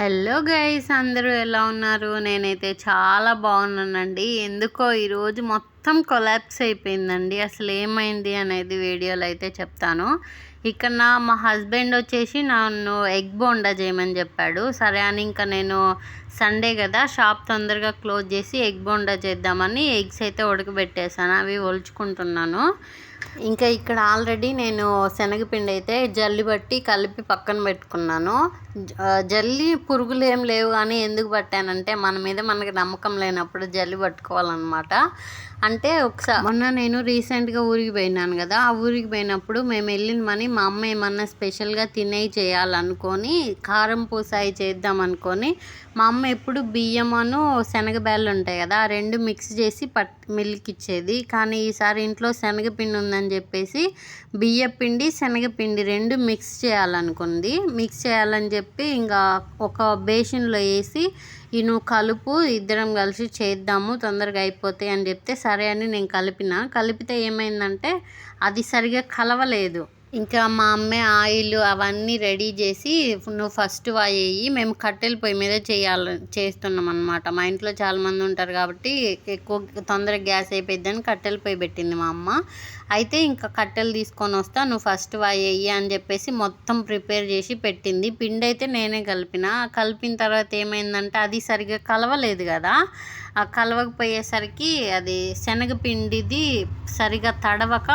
Hello guys అందరూ ఎలా ఉన్నారు? నేనైతే చాలా బాగున్నానండి. ఎందుకో ఈరోజు మొత్తం కొలాప్స్ అయిపోయిందండి. అసలు ఏమైంది అనేది వీడియోలో అయితే చెప్తాను. ఇక్కడ నా మా హస్బెండ్ వచ్చేసి నన్ను ఎగ్ బోండా చేయమని చెప్పాడు. సరే అని ఇంకా నేను సండే కదా షాప్ తొందరగా క్లోజ్ చేసి ఎగ్ బోండా చేద్దామని ఎగ్స్ అయితే ఉడకబెట్టేసాను అవి ఒలుచుకుంటున్నాను. ఇంకా ఇక్కడ ఆల్రెడీ నేను శనగపిండి అయితే జల్లి బట్టి కలిపి పక్కన పెట్టుకున్నాను. జల్లి పురుగులు ఏం లేవు కానీ ఎందుకు పట్టానంటే మన మీద మనకి నమ్మకం లేనప్పుడు జల్లి పట్టుకోవాలన్నమాట. అంటే ఒకసారి మొన్న నేను రీసెంట్గా ఊరికి పోయినాను కదా ఆ ఊరికి పోయినప్పుడు మేము వెళ్ళిన మని మా అమ్మ ఏమన్నా స్పెషల్గా తినేవి చేయాలనుకొని కారం పూసాయి చేద్దాం అనుకొని మా అమ్మ ఎప్పుడు బియ్యమను శనగబేళ్ళు ఉంటాయి కదా ఆ రెండు మిక్స్ చేసి పట్ మిల్క్ ఇచ్చేది. కానీ ఈసారి ఇంట్లో శనగపిండి ఉంది ఉందని చెప్పేసి బియ్య పిండి శనగపిండి రెండు మిక్స్ చేయాలనుకుంది. మిక్స్ చేయాలని చెప్పి ఇంకా ఒక బేసిన్లో వేసి ఈ నువ్వు కలుపు ఇద్దరం కలిసి చేద్దాము తొందరగా అయిపోతాయి అని చెప్తే సరే అని నేను కలిపిన. కలిపితే ఏమైందంటే అది సరిగా కలవలేదు. ఇంకా మా అమ్మే ఆయిల్ అవన్నీ రెడీ చేసి నువ్వు ఫస్ట్ వేయి మేము కట్టెల పొయ్యి మీద చేయాలి చేస్తున్నాం అనమాట మా ఇంట్లో చాలా మంది ఉంటారు కాబట్టి ఎక్కువ తొందరగా గ్యాస్ అయిపోయిద్దని కట్టెల పొయ్యి పెట్టింది మా అమ్మ. అయితే ఇంకా కట్టెలు తీసుకొని వస్తా నువ్వు ఫస్ట్ వేయి అని చెప్పేసి మొత్తం ప్రిపేర్ చేసి పెట్టింది. పిండి అయితే నేనే కలిపిన. కలిపిన తర్వాత ఏమైందంటే అది సరిగ్గా కలవలేదు కదా. ఆ కలవకపోయేసరికి అది శనగపిండిది సరిగా తడవక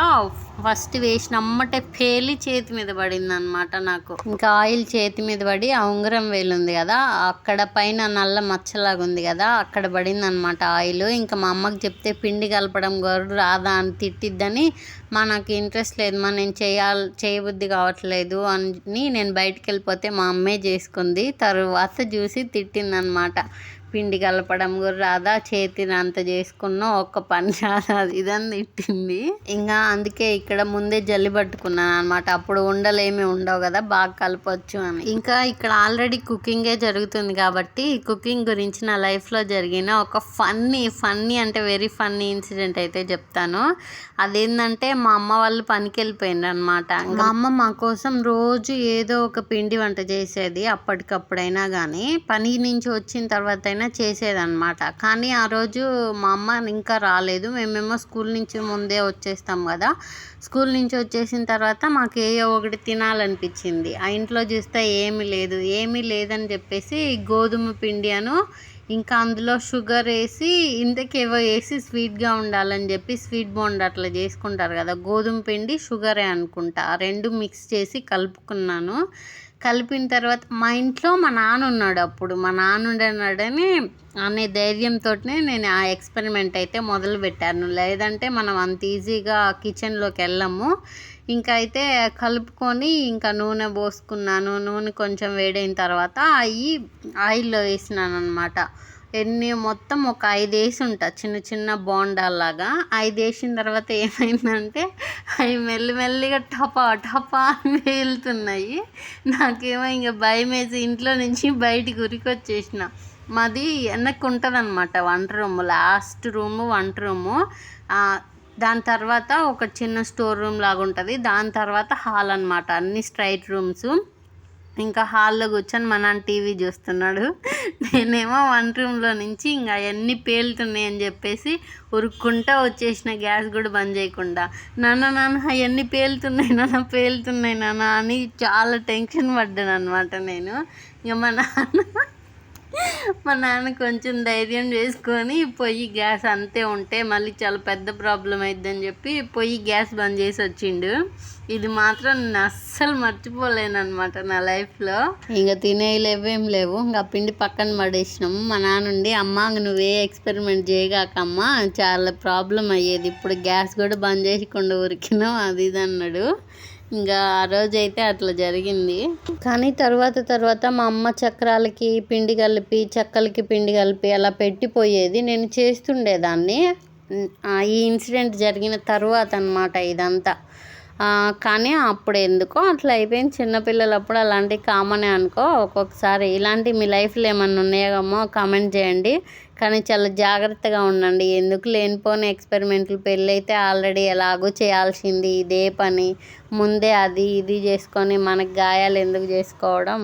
ఫస్ట్ వేసిన అమ్మటే పేలి చేతి మీద పడింది అనమాట నాకు. ఇంకా ఆయిల్ చేతి మీద పడి ఆ ఉంగరం వేలు ఉంది కదా అక్కడ పైన నల్ల మచ్చలాగా ఉంది కదా అక్కడ పడింది అనమాట ఆయిల్. ఇంకా మా అమ్మకి చెప్తే పిండి కలపడం గారు రాదా అని తిట్టిద్దని మా నాకు ఇంట్రెస్ట్ లేదు మా నేను చేయాలి చేయబుద్ధి కావట్లేదు అని నేను బయటికి వెళ్ళిపోతే మా అమ్మే చేసుకుంది తర్వాత చూసి తిట్టిందనమాట. పిండి కలపడం కూడా రాదా? చేతిని అంత చేసుకున్నా ఒక్క పని రాదా? అది ఇదని తిట్టింది. ఇంకా అందుకే ఇక్కడ ముందే జల్లి పట్టుకున్నాను అనమాట అప్పుడు ఉండలేమి ఉండవు కదా బాగా కలపొచ్చు అని. ఇంకా ఇక్కడ ఆల్రెడీ కుకింగే జరుగుతుంది కాబట్టి కుకింగ్ గురించి నా లైఫ్లో జరిగిన ఒక ఫన్నీ ఫన్నీ అంటే వెరీ ఫన్నీ ఇన్సిడెంట్ అయితే చెప్తాను. అదేంటంటే మా అమ్మ వాళ్ళు పనికి వెళ్ళిపోయిండ్రు అనమాట మా అమ్మ మా కోసం రోజు ఏదో ఒక పిండి వంట చేసేది అప్పటికప్పుడైనా కానీ పని నుంచి వచ్చిన తర్వాత అయినా చేసేదన్నమాట. కానీ ఆ రోజు మా అమ్మ ఇంకా రాలేదు. మేమేమో స్కూల్ నుంచి ముందే వచ్చేస్తాం కదా. స్కూల్ నుంచి వచ్చేసిన తర్వాత మాకు ఏయో ఒకటి తినాలనిపించింది. ఆ ఇంట్లో చూస్తే ఏమీ లేదు. ఏమీ లేదని చెప్పేసి గోధుమ పిండి అను ఇంకా అందులో షుగర్ వేసి ఇంతకేవో వేసి స్వీట్గా ఉండాలని చెప్పి స్వీట్ బోండ్ అట్లా చేసుకుంటారు కదా. గోధుమ పిండి షుగరే అనుకుంటా. రెండు మిక్స్ చేసి కలుపుకున్నాను. కలిపిన తర్వాత మా ఇంట్లో మా నాన్న ఉన్నాడు అప్పుడు. మా నాన్న ఉండన్నాడని అనే ధైర్యంతోనే నేను ఆ ఎక్స్పెరిమెంట్ అయితే మొదలు పెట్టాను. లేదంటే మనం అంత ఈజీగా కిచెన్లోకి వెళ్ళము. ఇంకా అయితే కలుపుకొని ఇంకా నూనె పోసుకున్నాను. నూనె కొంచెం వేడైన తర్వాత అవి ఆయిల్లో వేసినాను అనమాట ఎన్ని మొత్తం ఒక ఐదు వేసి ఉంటా. చిన్న చిన్న బోండాల్లాగా. ఐదు వేసిన తర్వాత ఏమైందంటే అవి మెల్లిమెల్లిగా టపా టపా అని వెళ్తున్నాయి. నాకేమో ఇంకా భయం వేసి ఇంట్లో నుంచి బయటికి ఉరికొచ్చేసిన. మాది వెనక్కి ఉంటుంది అనమాట వంట రూమ్ లాస్ట్ రూము వంట రూము. దాని తర్వాత ఒక చిన్న స్టోర్ రూమ్ లాగా ఉంటుంది దాని తర్వాత హాల్ అన్నమాట అన్ని స్ట్రైట్ రూమ్స్. ఇంకా హాల్లో కూర్చొని మా నాన్న టీవీ చూస్తున్నాడు. నేనేమో వన్ రూమ్లో నుంచి ఇంకా అవన్నీ పేలుతున్నాయి అని చెప్పేసి ఉరుక్కుంటా వచ్చేసిన గ్యాస్ కూడా బంద్ చేయకుండా. నాన్న నాన్న అవన్నీ పేలుతున్నాయి నాన్న పేలుతున్నాయి నాన్న అని చాలా టెన్షన్ పడ్డాను అనమాట నేను. ఇంకా మా నాన్న మా నాన్న కొంచెం ధైర్యం చేసుకొని పొయ్యి గ్యాస్ అంతే ఉంటే మళ్ళీ చాలా పెద్ద ప్రాబ్లం అయిద్దని చెప్పి పొయ్యి గ్యాస్ బంద్ చేసి వచ్చిండు. ఇది మాత్రం నేను అస్సలు మర్చిపోలేను అనమాట నా లైఫ్లో. ఇంకా తినేయలేవేం లేవు. ఇంకా పిండి పక్కన పడేసినాము మా నాన్నుండి అమ్మ నువ్వే ఎక్స్పెరిమెంట్ చేయగాకమ్మా చాలా ప్రాబ్లం అయ్యేది. ఇప్పుడు గ్యాస్ కూడా బంద్ చేయకుండా ఉరికినావు అది ఇది అన్నాడు. ఇంకా ఆ రోజు అయితే అట్లా జరిగింది. కానీ తర్వాత తర్వాత మా అమ్మ చక్రాలకి పిండి కలిపి చెక్కలకి పిండి కలిపి అలా పెట్టిపోయేది. నేను చేస్తుండేదాన్ని. ఈ ఇన్సిడెంట్ జరిగిన తర్వాత అనమాట ఇదంతా. కానీ అప్పుడు ఎందుకో అట్లా అయిపోయింది. చిన్నపిల్లలప్పుడు అలాంటివి కామనే అనుకో. ఒక్కొక్కసారి ఇలాంటి మీ లైఫ్లో ఏమన్నా ఉన్నాయేమో కామెంట్ చేయండి. కానీ చాలా జాగ్రత్తగా ఉండండి. ఎందుకు లేనిపోని ఎక్స్పెరిమెంట్లు పెళ్ళైతే ఆల్రెడీ ఎలాగో చేయాల్సింది ఇదే పని. ముందే అది ఇది చేసుకొని మనకు గాయాలు ఎందుకు చేసుకోవడం?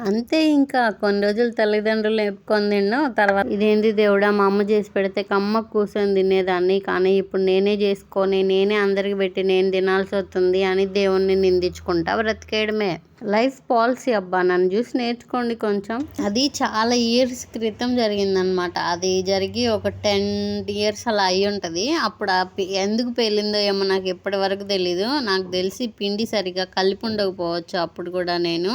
అంతే ఇంకా. కొన్ని రోజులు తల్లిదండ్రులు ఎప్పుకొని తిన్నాం. తర్వాత ఇదేంది దేవుడా మా అమ్మ చేసి పెడితే కమ్మ కూర్చొని తినేదాన్ని. కానీ ఇప్పుడు నేనే చేసుకొని నేనే అందరికి పెట్టి నేను తినాల్సి వస్తుంది అని దేవుణ్ణి నిందించుకుంటా బ్రతికేయడమే. లైఫ్ పాలసీ అబ్బా నన్ను చూసి నేర్చుకోండి కొంచెం. అది చాలా ఇయర్స్ క్రితం జరిగిందనమాట అది జరిగి ఒక టెన్ ఇయర్స్ అలా అయి ఉంటుంది. అప్పుడు ఎందుకు పేలిందో ఏమో నాకు ఎప్పటి వరకు తెలీదు. నాకు తెలిసి పిండి సరిగా కలిపి ఉండకపోవచ్చు అప్పుడు కూడా నేను.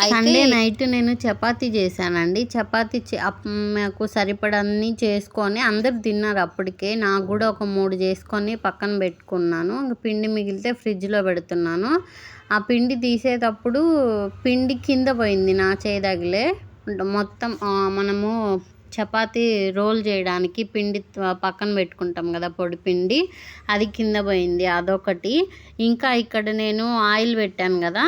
సండే నైట్ నేను చపాతీ చేశానండి. చపాతీ చే- మాకు సరిపడన్ని చేసుకొని అందరు తిన్నారు అప్పటికే. నాకు కూడా ఒక మూడు చేసుకొని పక్కన పెట్టుకున్నాను. పిండి మిగిలితే ఫ్రిడ్జ్లో పెడుతున్నాను. ఆ పిండి తీసేటప్పుడు పిండి కింద పోయింది నా చేదగిలే. మొత్తం మనము చపాతీ రోల్ చేయడానికి పిండి పక్కన పెట్టుకుంటాం కదా పొడి పిండి అది కింద పోయింది అదొకటి. ఇంకా ఇక్కడ నేను ఆయిల్ పెట్టాను కదా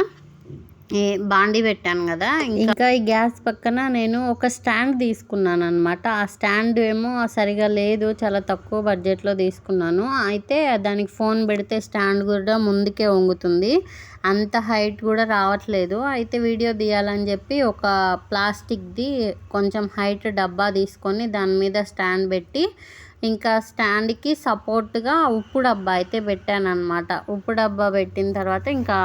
బాండి పెట్టాను కదా ఇంకా ఈ గ్యాస్ పక్కన నేను ఒక స్టాండ్ తీసుకున్నాను అనమాట ఆ స్టాండ్ ఏమో సరిగా లేదు చాలా తక్కువ బడ్జెట్లో తీసుకున్నాను. అయితే దానికి ఫోన్ పెడితే స్టాండ్ కూడా ముందుకే వంగుతుంది. అంత హైట్ కూడా రావట్లేదు. అయితే వీడియో తీయాలని చెప్పి ఒక ప్లాస్టిక్ది కొంచెం హైట్ డబ్బా తీసుకొని దాని మీద స్టాండ్ పెట్టి ఇంకా స్టాండ్కి సపోర్ట్గా ఉప్పు డబ్బా అయితే పెట్టాను అనమాట ఉప్పు డబ్బా పెట్టిన తర్వాత ఇంకా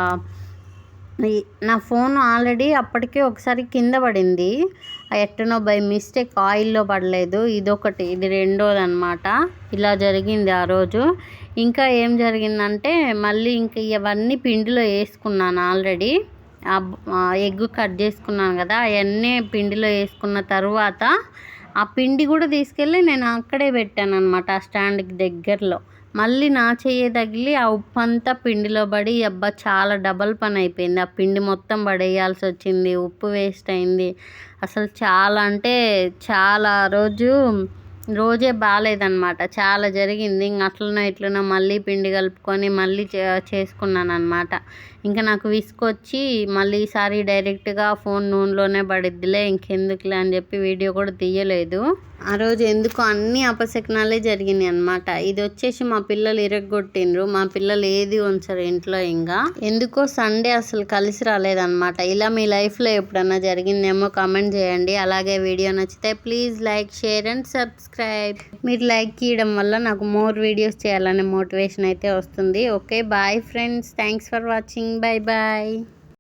నా ఫోన్ ఆల్రెడీ అప్పటికే ఒకసారి కింద పడింది. ఎట్టనో బై మిస్టేక్ ఆయిల్లో పడలేదు. ఇదొకటి ఇది రెండోది అనమాట ఇలా జరిగింది ఆ రోజు. ఇంకా ఏం జరిగిందంటే మళ్ళీ ఇంకా ఇవన్నీ పిండిలో వేసుకున్నాను ఆల్రెడీ. ఎగ్ కట్ చేసుకున్నాను కదా అవన్నీ పిండిలో వేసుకున్న తర్వాత ఆ పిండి కూడా తీసుకెళ్ళి నేను అక్కడే పెట్టాను అనమాట ఆ స్టాండ్కి దగ్గరలో. మళ్ళీ నా చెయ్యి తగిలి ఆ ఉప్పు అంతా పిండిలో పడి అబ్బా చాలా డబల్ పని అయిపోయింది. ఆ పిండి మొత్తం పడేయాల్సి వచ్చింది. ఉప్పు వేస్ట్ అయింది. అసలు చాలా అంటే చాలా రోజు రోజే బాగాలేదన్నమాట చాలా జరిగింది. ఇంక అట్లనో ఇట్లనో మళ్ళీ పిండి కలుపుకొని మళ్ళీ చే- చేసుకున్నాను అనమాట ఇంకా నాకు విసుకొచ్చి మళ్ళీ ఈసారి డైరెక్ట్గా ఫోన్ నూనెలోనే పడిద్దిలే ఇంకెందుకులే అని చెప్పి వీడియో కూడా తీయలేదు. ఆ రోజు ఎందుకో అన్ని అపశకనాలే జరిగినాయి అనమాట ఇది వచ్చేసి మా పిల్లలు ఇరగొట్టిండ్రు మా పిల్లలు ఏది ఉంచరు ఇంట్లో ఇంకా ఎందుకో సండే అసలు కలిసి రాలేదన్నమాట. ఇలా మీ లైఫ్లో ఎప్పుడన్నా జరిగిందేమో కామెంట్ చేయండి. అలాగే వీడియో నచ్చితే please like share and subscribe. మీరు లైక్ చేయడం వల్ల నాకు మోర్ వీడియోస్ చేయాలనే మోటివేషన్ అయితే వస్తుంది. Okay bye friends. Thanks for watching. Bye bye